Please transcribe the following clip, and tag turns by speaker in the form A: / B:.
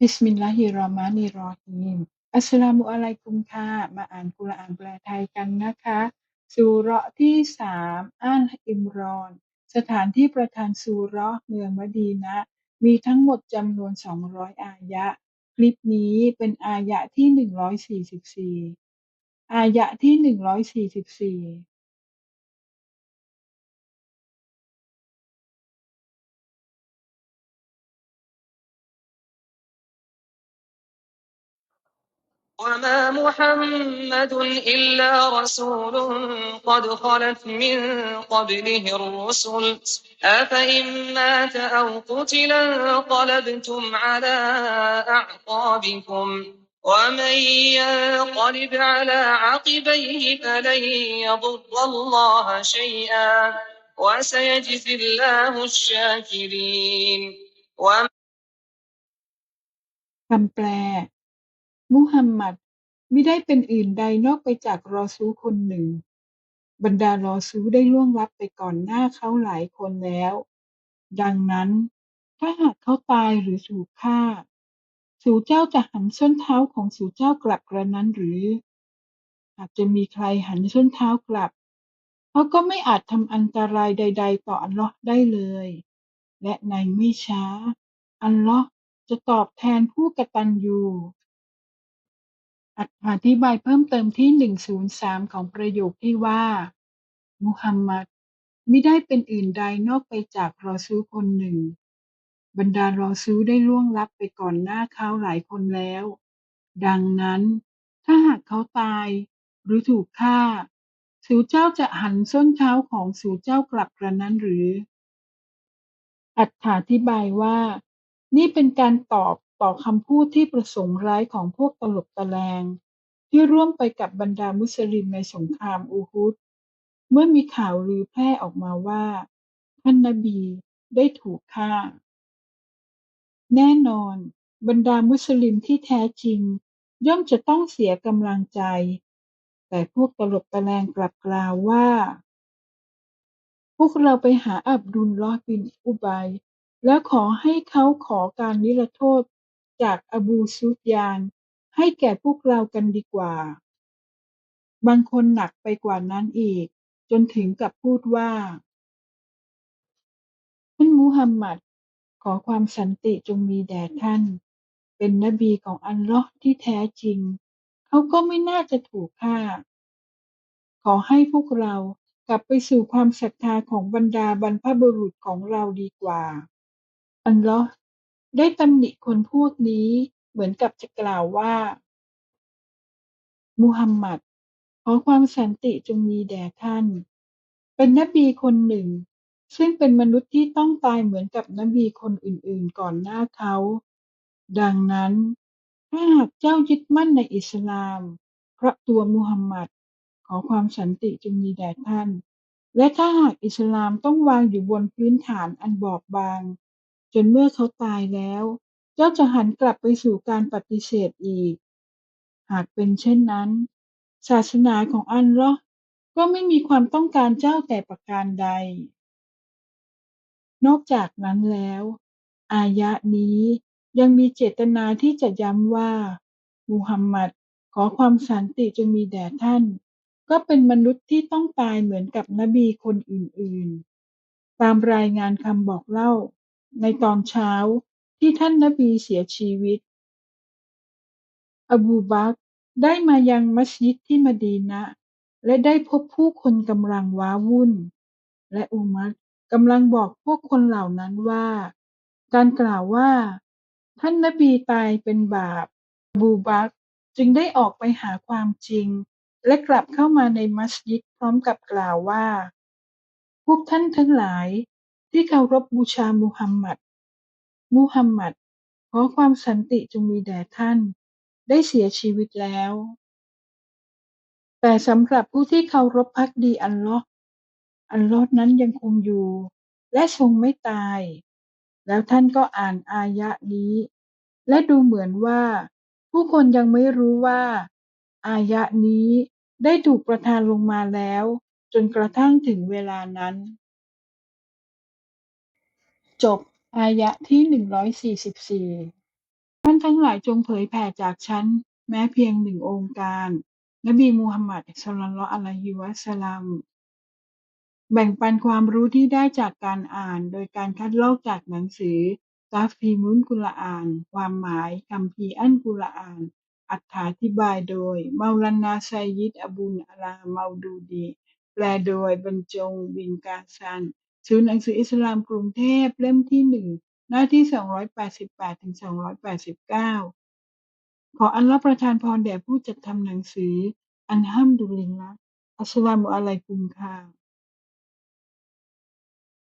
A: บิสมิลลาฮิรเราะห์มานิรเราะฮีม อัสสลามุอะลัยกุมค่ะ มาอ่านกุรอานแปลไทยกันนะคะ ซูเราะห์ที่สามอัลอิมรอน สถานที่ประทานซูเราะห์เมืองมะดีนะห์ มีทั้งหมดจำนวน 200 อายะห์ คลิปนี้เป็นอายะห์ที่ 144 อายะห์ที่ 144
B: وما محمد إلا رسول قد خلت من قبله الرسل أفإن مات أو قتل انقلبتم على أعقابكم ومن ينقلب على عقبيه فلن يضر الله شيئا وسيجزي الله الشاكرين وما
A: คำแปล มุฮัมมัดมิได้เป็นอื่นใดนอกไปจากรอซูลคนหนึ่ง บรรดารอซูลได้ล่วงลับไปก่อนหน้าเขาหลายคนแล้ว ดังนั้น ถ้าหากเขาตายหรือถูกฆ่า สู่เจ้าจะหันส้นเท้าของสู่เจ้ากลับกระนั้นหรือ หากจะมีใครหันส้นเท้ากลับเขาก็ไม่อาจทำอันตรายใด ๆ ต่ออัลลอฮ์ได้เลย และในไม่ช้า อัลลอฮ์จะตอบแทนผู้กตัญญู อธิบายเพิ่มเติมที่ 103 ของประโยคที่ว่า มุฮัมมัดมิได้เป็นอื่นใดนอกไปจากรอซูคนหนึ่ง บรรดารอซูได้ล่วงลับไปก่อนหน้าเขาหลายคนแล้ว ดังนั้น ถ้าหากเขาตาย หรือถูกฆ่า สู่เจ้าจะหันส้นเท้าของสู่เจ้ากลับกระนั้นหรืออธิบายว่า นี่เป็นการตอบ ต่อคำพูดที่ประสงค์ร้ายของพวกตลบตะแลง ที่ร่วมไปกับบรรดามุสลิมในสงครามอูฮุดเมื่อมีข่าวลือแพร่ออกมาว่า ท่านนบีได้ถูกฆ่า แน่นอน บรรดามุสลิมที่แท้จริง ย่อมจะต้องเสียกำลังใจ แต่พวกตลบตะแลงกลับกล่าวว่า พวกเราไปหาอับดุลลอฮ์บินอุบัยแล้วขอให้เขาขอการนิรโทษ จากอบูซุฟยานให้แก่พวกเรากันดีกว่า บางคนหนักไปกว่านั้นอีก จนถึงกับพูดว่า ท่านมุฮัมหมัด ขอความสันติจงมีแด่ท่าน เป็นนบีของอัลลอฮ์ที่แท้จริง เขาก็ไม่น่าจะถูกฆ่า ขอให้พวกเรากลับไปสู่ความศรัทธาของบรรดาบรรพบุรุษของเราดีกว่า อัลลอฮ์ ได้ตำหนิคนพวกนี้เหมือนกับจะกล่าวว่า มุฮัมมัด ขอความสันติจงมีแด่ท่าน เป็นนบีคนหนึ่ง ซึ่งเป็นมนุษย์ที่ต้องตายเหมือนกับนบีคนอื่นๆก่อนหน้าเขา ดังนั้น ถ้าหากเจ้ายึดมั่นในอิสลามเพราะตัวมุฮัมมัด ขอความสันติจงมีแด่ท่านและถ้าหากอิสลามต้องวางอยู่บนพื้นฐานอันบอบบาง นเมื่อเขาตายแล้วเจ้าจะหันกลับไปสู่การปฏิเสธอีก หากเป็นเช่นนั้น ศาสนาของอัลลอฮ์ก็ไม่มีความต้องการเจ้าแต่ประการใด นอกจากนั้นแล้ว อายะนี้ยังมีเจตนาที่จะย้ำว่า มุฮัมมัดขอความสันติจงมีแด่ท่าน ก็เป็นมนุษย์ที่ต้องตายเหมือนกับนบีคนอื่นๆ ตามรายงานคำบอกเล่า ในตอนเช้าที่ท่านนบีเสียชีวิต อบูบักได้มายังมัสยิดที่มดีนะ และได้พบผู้คนกำลังว้าวุ่น และอุมัรกำลังบอกพวกคนเหล่านั้นว่า การกล่าวว่า ท่านนบีตายเป็นบาป อบูบักจึงได้ออกไปหาความจริง และกลับเข้ามาในมัสยิดพร้อมกับกล่าวว่า พวกท่านทั้งหลาย ที่เคารพบูชามุฮัมหมัดมุฮัมหมัด ขอความสันติจงมีแด่ท่าน ได้เสียชีวิตแล้ว แต่สำหรับผู้ที่เคารพภักดีอัลลอฮ์อัลลอฮ์นั้นยังคงอยู่ และทรงไม่ตาย แล้วท่านก็อ่านอายะนี้ และดูเหมือนว่า ผู้คนยังไม่รู้ว่า อายะนี้ได้ถูกประทานลงมาแล้ว จนกระทั่งถึงเวลานั้น จบ อายะห์ที่144ท่านทั้งหลายจงเผยแผ่จากฉัน แม้เพียงหนึ่งองค์การ นบีมูฮัมมัดศ็อลลัลอะลัยฮิวะซัลลัมแบ่งปันความรู้ที่ได้จากการอ่าน โดยการคัดลอกจากหนังสือตาฟีมุลกุรอาน ความหมายคัมภีร์อัลกุรอานอรรถาธิบายโดยเมาลานาไซยิดอบูลอาลาเมาดูดี แปลโดยบรรจงบินกาซัน ศูนย์หนังสืออิสลามกรุงเทพเล่มที่หนึ่งหน้าที่ 288ถึง289 ขออัลเลาะห์ประทานพรแด่ผู้จัดทำหนังสือ อันห้ามดุลิงละห์อัสสลามุอะลัยกุมค่ะ